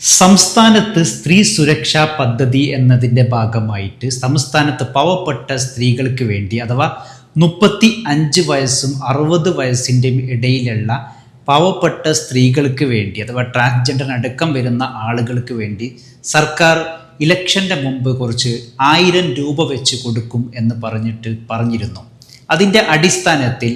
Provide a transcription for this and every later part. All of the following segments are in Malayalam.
സംസ്ഥാനത്ത് സ്ത്രീ സുരക്ഷാ പദ്ധതി എന്നതിന്റെ ഭാഗമായിട്ട് സംസ്ഥാനത്ത് പാവപ്പെട്ട സ്ത്രീകൾക്ക് വേണ്ടി അഥവാ മുപ്പത്തി അഞ്ച് വയസ്സും അറുപത് വയസ്സിന്റെയും ഇടയിലുള്ള പാവപ്പെട്ട സ്ത്രീകൾക്ക് വേണ്ടി അഥവാ ട്രാൻസ്ജെൻഡർ അടക്കം വരുന്ന ആളുകൾക്ക് വേണ്ടി സർക്കാർ ഇലക്ഷന്റെ മുമ്പ് കുറച്ച് ആയിരം രൂപ വെച്ച് കൊടുക്കും എന്ന് പറഞ്ഞിട്ട് പറഞ്ഞിരുന്നു. അതിന്റെ അടിസ്ഥാനത്തിൽ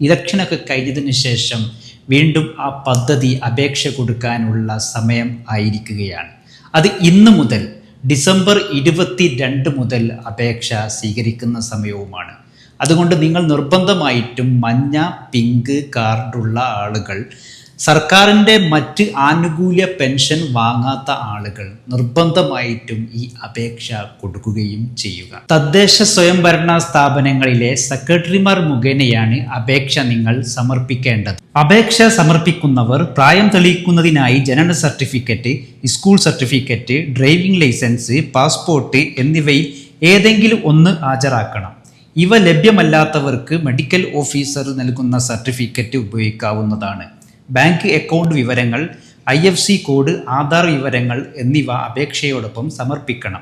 ഇലക്ഷനൊക്കെ കഴിഞ്ഞതിന് ശേഷം വീണ്ടും ആ പദ്ധതി അപേക്ഷ കൊടുക്കാനുള്ള സമയം ആയിരിക്കുകയാണ്. അത് ഇന്ന് മുതൽ ഡിസംബർ ഇരുപത്തി രണ്ട് മുതൽ അപേക്ഷ സ്വീകരിക്കുന്ന സമയവുമാണ്. അതുകൊണ്ട് നിങ്ങൾ നിർബന്ധമായിട്ടും മഞ്ഞ പിങ്ക് കാർഡുള്ള ആളുകൾ സർക്കാരിന്റെ മറ്റ് ആനുകൂല്യ പെൻഷൻ വാങ്ങാത്ത ആളുകൾ നിർബന്ധമായിട്ടും ഈ അപേക്ഷ കൊടുക്കുകയും ചെയ്യുക. തദ്ദേശ സ്വയംഭരണ സ്ഥാപനങ്ങളിലെ സെക്രട്ടറിമാർ മുഖേനയാണ് അപേക്ഷ നിങ്ങൾ സമർപ്പിക്കേണ്ടത്. അപേക്ഷ സമർപ്പിക്കുന്നവർ പ്രായം തെളിയിക്കുന്നതിനായി ജനന certificate school certificate driving licence passport എന്നിവയിൽ ഏതെങ്കിലും ഒന്ന് ഹാജരാക്കണം. ഇവ ലഭ്യമല്ലാത്തവർക്ക് മെഡിക്കൽ ഓഫീസർ നൽകുന്ന സർട്ടിഫിക്കറ്റ് ഉപയോഗിക്കാവുന്നതാണ്. ബാങ്ക് അക്കൗണ്ട് വിവരങ്ങൾ I F C code Aadhaar വിവരങ്ങൾ എന്നിവ അപേക്ഷയോടൊപ്പം സമർപ്പിക്കണം.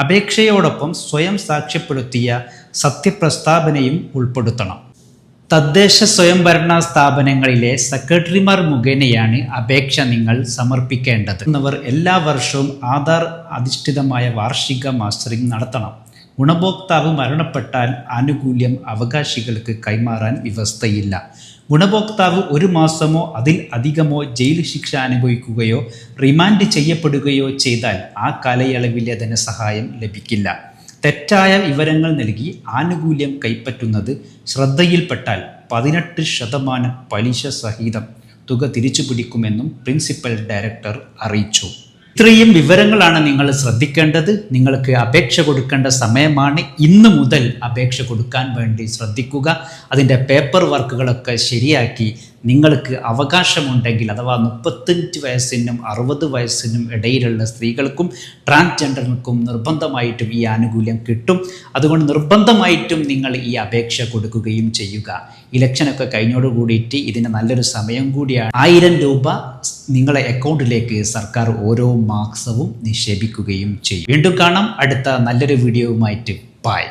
അപേക്ഷയോടൊപ്പം സ്വയം സാക്ഷ്യപ്പെടുത്തിയ സത്യപ്രസ്താവനയും ഉൾപ്പെടുത്തണം. തദ്ദേശ സ്വയംഭരണ സ്ഥാപനങ്ങളിലെ സെക്രട്ടറിമാർ മുഖേനയാണ് അപേക്ഷ നിങ്ങൾ സമർപ്പിക്കേണ്ടത്. എന്നവർ എല്ലാ വർഷവും ആധാർ അധിഷ്ഠിതമായ വാർഷിക മാസ്റ്ററിംഗ് നടത്തണം. ഗുണഭോക്താവ് മരണപ്പെട്ടാൽ ആനുകൂല്യം അവകാശികൾക്ക് കൈമാറാൻ വ്യവസ്ഥയില്ല. ഗുണഭോക്താവ് ഒരു മാസമോ അതിൽ അധികമോ ജയിൽ ശിക്ഷ അനുഭവിക്കുകയോ റിമാൻഡ് ചെയ്യപ്പെടുകയോ ചെയ്താൽ ആ കാലയളവിലെ ധനസഹായം ലഭിക്കില്ല. തെറ്റായ വിവരങ്ങൾ നൽകി ആനുകൂല്യം കൈപ്പറ്റുന്നത് ശ്രദ്ധയിൽപ്പെട്ടാൽ പതിനെട്ട് ശതമാനം പലിശ സഹിതം തുക തിരിച്ചു പിടിക്കുമെന്നും പ്രിൻസിപ്പൽ ഡയറക്ടർ അറിയിച്ചു. ഇത്രയും വിവരങ്ങളാണ് നിങ്ങൾ ശ്രദ്ധിക്കേണ്ടത്. നിങ്ങൾക്ക് അപേക്ഷ കൊടുക്കേണ്ട സമയമാണ്. ഇന്ന് മുതൽ അപേക്ഷ കൊടുക്കാൻ വേണ്ടി ശ്രദ്ധിക്കുക. അതിന്റെ പേപ്പർ വർക്കുകളൊക്കെ ശരിയാക്കി നിങ്ങൾക്ക് അവകാശമുണ്ടെങ്കിൽ അഥവാ മുപ്പത്തഞ്ച് വയസ്സിനും അറുപത് വയസ്സിനും ഇടയിലുള്ള സ്ത്രീകൾക്കും ട്രാൻസ്ജെൻഡർക്കും നിർബന്ധമായിട്ടും ഈ ആനുകൂല്യം കിട്ടും. അതുകൊണ്ട് നിർബന്ധമായിട്ടും നിങ്ങൾ ഈ അപേക്ഷ കൊടുക്കുകയും ചെയ്യുക. ഇലക്ഷനൊക്കെ കഴിഞ്ഞോട് കൂടിയിട്ട് ഇതിന് നല്ലൊരു സമയം കൂടിയാണ്. ആയിരം രൂപ നിങ്ങളെ അക്കൗണ്ടിലേക്ക് സർക്കാർ ഓരോ മാസവും നിക്ഷേപിക്കുകയും ചെയ്യും. വീണ്ടും കാണാം. അടുത്ത നല്ലൊരു വീഡിയോവുമായിട്ട് ബായ്